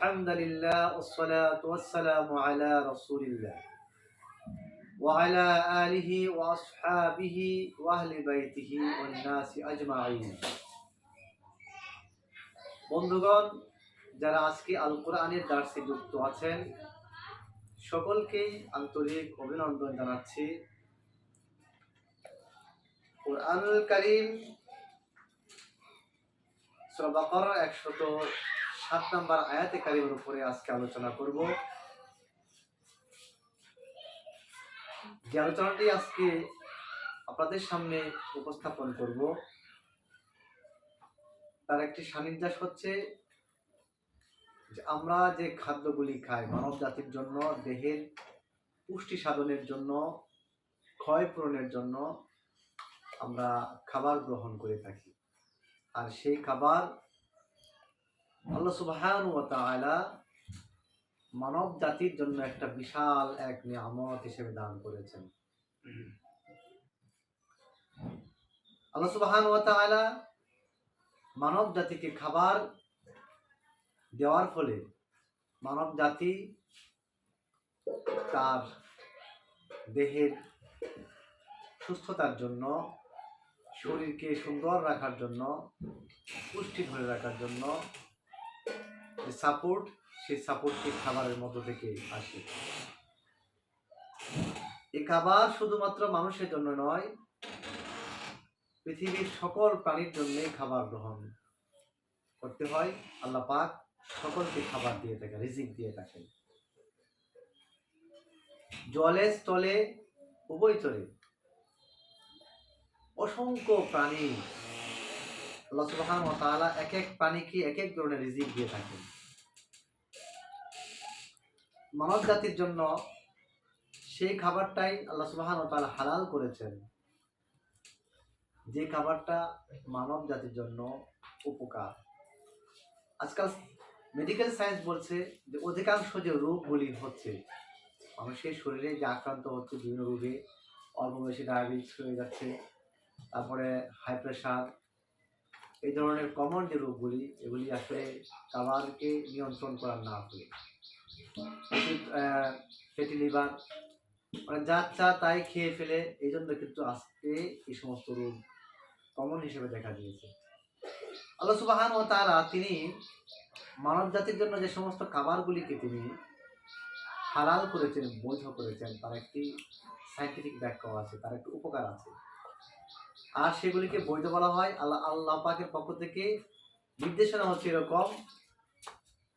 الحمد لله والصلاة والسلام على رسول الله وعلى آله وأصحابه وأهل بيته والناس أجمعين বন্ধুগণ যারা আজকে আল কোরআনের দার্সে যুক্ত আছেন সকলকেই আন্তরিক অভিনন্দন জানাচ্ছি কোরআনুল করিম সূরা বাকারা একশত সাত নম্বর আয়াতে কারিমের উপরে আজকে আলোচনা করব। যে আলোচনাটি আজকে আপনাদের সামনে উপস্থাপন করব। তার একটি সান্নিধ্যাস হচ্ছে যে আমরা যে খাদ্যগুলি খাই মানব জাতির জন্য, দেহের পুষ্টি সাধনের জন্য, ক্ষয় পূরণের জন্য আমরা খাবার গ্রহণ করে থাকি। আর সেই খাবার আল্লাহ সুবহান তাআলা মানব জাতির জন্য একটা বিশাল এক নিয়ামত হিসেবে দান করেছেন। আল্লাহ সুবহান তাআলা মানব জাতিকে খাবার দেওয়ার ফলে মানব জাতি তার দেহের সুস্থতার জন্য, শরীরকে সুন্দর রাখার জন্য, পুষ্টি ধরে রাখার জন্য যে সাপোর্ট সেই সাপোর্টটি খাবারের মধ্যে থেকে আসে। এই খাবার শুধুমাত্র মানুষের জন্য নয়, পৃথিবীর সকল প্রাণীর জন্যই খাবার গ্রহণ করতে হয়। আল্লাহ পাক সকলকে খাবার দিয়ে থাকে, রিজিক দিয়ে থাকেন। জলে, স্থলে উভয়চরে অসংখ্য প্রাণী আল্লাহ সুবহানাহু ওয়া তাআলা এক এক প্রাণীকে এক এক ধরনের রিজিক দিয়ে থাকেন। মানব জাতির জন্য সেই খাবারটাই আল্লাহ সুবহানাহু ওয়া তাআলা হালাল করেছেন। যে খাবারটা মানব জাতির জন্য উপকার। আজকাল মেডিকেল সায়েন্স বলছে যে অধিকাংশ যে রোগগুলি হচ্ছে মানুষের শরীরে যে আক্রান্ত হচ্ছে বিভিন্ন রোগে, অল্প বয়সে ডায়াবেটিস হয়ে যাচ্ছে, তারপরে হাই প্রেশার এই ধরনের কমন যে রোগগুলি, এগুলি আসলে খাবারকে নিয়ন্ত্রণ করার না হলে। ফ্যাটি লিভার মানে যা চা তাই খেয়ে ফেলে, এই জন্য কিন্তু আজকে এই সমস্ত রোগ কমন হিসেবে দেখা দিয়েছে। আল্লাহ সুবাহান ও তারা তিনি মানব জাতির জন্য যে সমস্ত খাবারগুলিকে তিনি হালাল করেছেন, বৈধ করেছেন, তার একটি সাইন্টিফিক ব্যাখ্যাও আছে, তার একটি উপকার আছে। আর সেগুলিকে বৈধ বলা হয়। আল্লাহ আল্লাহ পাকের পক্ষ থেকে নির্দেশনা হচ্ছে এরকম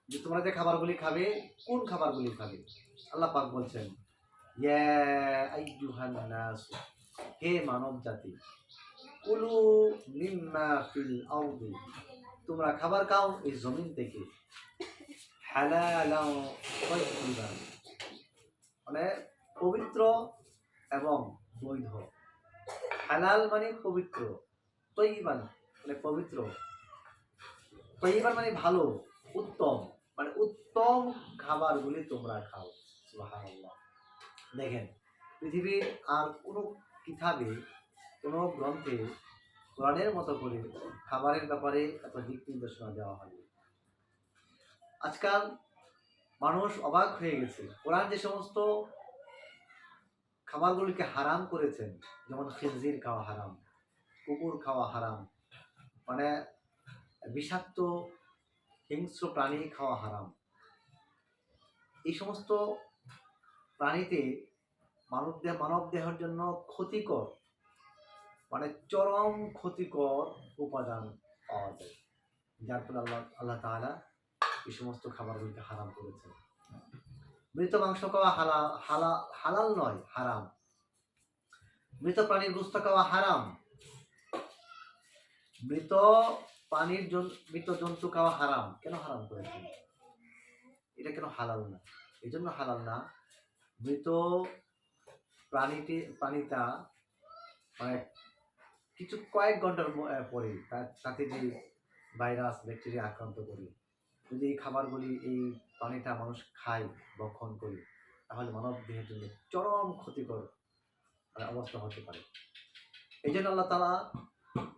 যে তোমরা যে খাবারগুলি খাবে, কোন খাবারগুলি খাবে? আল্লাহ পাক বলছেন হে মানব জাতি, কুলু তোমরা খাবার খাও এই জমিন থেকে। মানে পবিত্র এবং বৈধ। হালাল মানে পবিত্র তৈবান মানে পবিত্র। তৈবান মানে ভালো, উত্তম মানে উত্তম খাবারগুলি তোমরা খাও দেখেন, পৃথিবীর আর কোনো কিতাবে, কোনো গ্রন্থে, কোরআনের মতো করে খাবারের ব্যাপারে এত দিক নির্দেশনা দেওয়া হয়নি। আজকাল মানুষ অবাক হয়ে গেছে। কোরআন যে সমস্ত খাবারগুলিকে হারাম করেছেন। যেমন খিনজির খাওয়া হারাম, কুকুর খাওয়া হারাম মানে বিষাক্ত হিংস্র প্রাণী খাওয়া হারাম। এই সমস্ত প্রাণীতে মানব দেহ মানব দেহের জন্য ক্ষতিকর মানে চরম ক্ষতিকর উপাদান পাওয়া যায়। যার ফলে আল্লাহ আল্লাহ তাআলা এই সমস্ত খাবারগুলিকে হারাম করেছেন। মৃত মাংস খাওয়া হালাল হালাল হালাল নয়, হারাম। মৃত প্রাণীর গোস্ত খাওয়া হারাম। মৃত প্রাণীর মৃত জন্তু খাওয়া হারাম। কেন হারাম করেছেন? এটা কেন হালাল না? এই জন্য হালাল না। মৃত প্রাণীটি, প্রাণীটা মানে কিছু কয়েক ঘণ্টার পরে তাতে যে ভাইরাস, ব্যাকটেরিয়া আক্রান্ত করি যদি এই খাবারগুলি এই পানিটা মানুষ খায়, ভক্ষণ করি, তাহলে মানব দেহের জন্য চরম ক্ষতিকর মানে অবস্থা হতে পারে। এই জন্য আল্লাহ তালা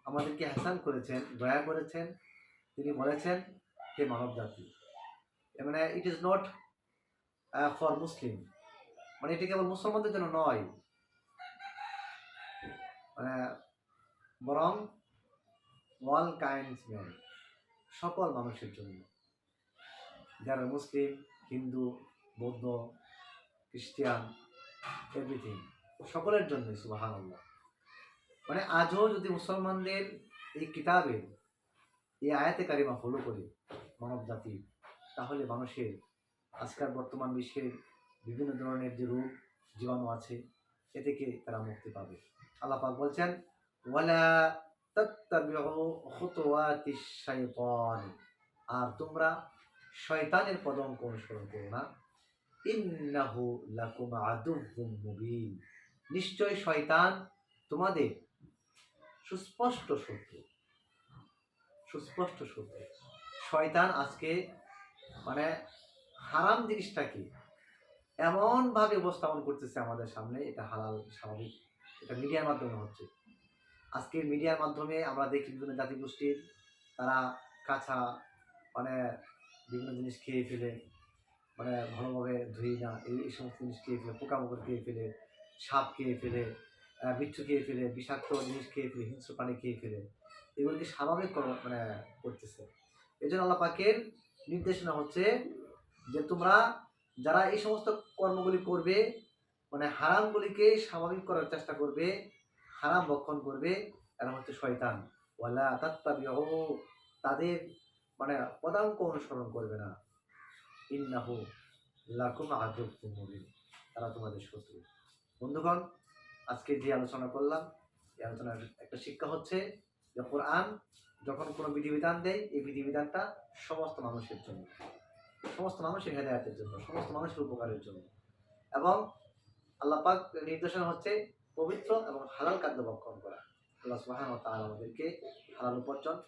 আমাদেরকে হাসান করেছেন, দয়া করেছেন। তিনি বলেছেন, হে মানব জাতি মানে it is not for Muslim মানে এটি কেবল মুসলমানদের জন্য নয় মানে বরং ওয়াল কাইন্ডস ম্যান সকল মানুষের জন্য। যারা মুসলিম, হিন্দু, বৌদ্ধ, খ্রিস্টান এভরিথিং সকলের জন্য সুবাহান মানে আজও যদি মুসলমানদের এই কিতাবের এই আয়াতে কারিমা ফলো করে মানব জাতি, তাহলে মানুষের আজকাল বর্তমান বিশ্বের বিভিন্ন ধরনের যে রোগ জীবাণু আছে, এ থেকে তারা মুক্তি পাবে। আল্লাহ পাক বলছেন, ওয়ালা আর তোমরা শয়তানের পদঙ্ক অনুসরণ করো না। ইন্নাহু লাকুম আদুউম মুবিন। নিশ্চয় শয়তান তোমাদের সুস্পষ্ট শত্রু। সুস্পষ্ট শত্রু। শয়তান আজকে মানে হারাম জিনিসটাকে এমনভাবে উপস্থাপন করতেছে আমাদের সামনে, এটা হালাল, স্বাভাবিক, এটা মিডিয়ার মাধ্যমে হচ্ছে। আজকে মিডিয়ার মাধ্যমে আমরা দেখি বিভিন্ন জাতিগোষ্ঠীর তারা কাঁচা মানে বিভিন্ন জিনিস খেয়ে ফেলে মানে ভালোভাবে ধুই না, এই সমস্ত জিনিস খেয়ে ফেলে, পোকামাকড় খেয়ে ফেলে, সাপ খেয়ে ফেলে বিচ্ছু খেয়ে ফেলে, বিষাক্ত জিনিস খেয়ে ফেলে, হিংস্র প্রাণী খেয়ে ফেলে, এগুলোকে স্বাভাবিক মানে করতেছে। এই জন্য আল্লাহ পাকের নির্দেশনা হচ্ছে যে তোমরা যারা এই সমস্ত কর্মগুলি করবে মানে হারামগুলিকে স্বাভাবিক করার চেষ্টা করবে, হারাম ভক্ষণ করবে, এরা হচ্ছে শয়তান। ওয়ালা তাত্তাবিউ তাদের মানে পদাঙ্ক অনুসরণ করবে না। ইন্নাহু লাকুম তারা তোমাদের শত্রু। বন্ধুগণ, আজকে যে আলোচনা করলাম, এই আলোচনার একটা শিক্ষা হচ্ছে যে কোরআন যখন কোনো বিধিবিধান দেয়, এই বিধিবিধানটা সমস্ত মানুষের জন্য। সমস্ত মানুষের হেদায়তের জন্য, সমস্ত মানুষের উপকারের জন্য। এবং আল্লাহ পাক নির্দেশনা হচ্ছে পবিত্র এবং হালাল খাদ্য ভক্ষণ করা। আল্লাহ ওয়া আমাদেরকে হালাল উপার্জন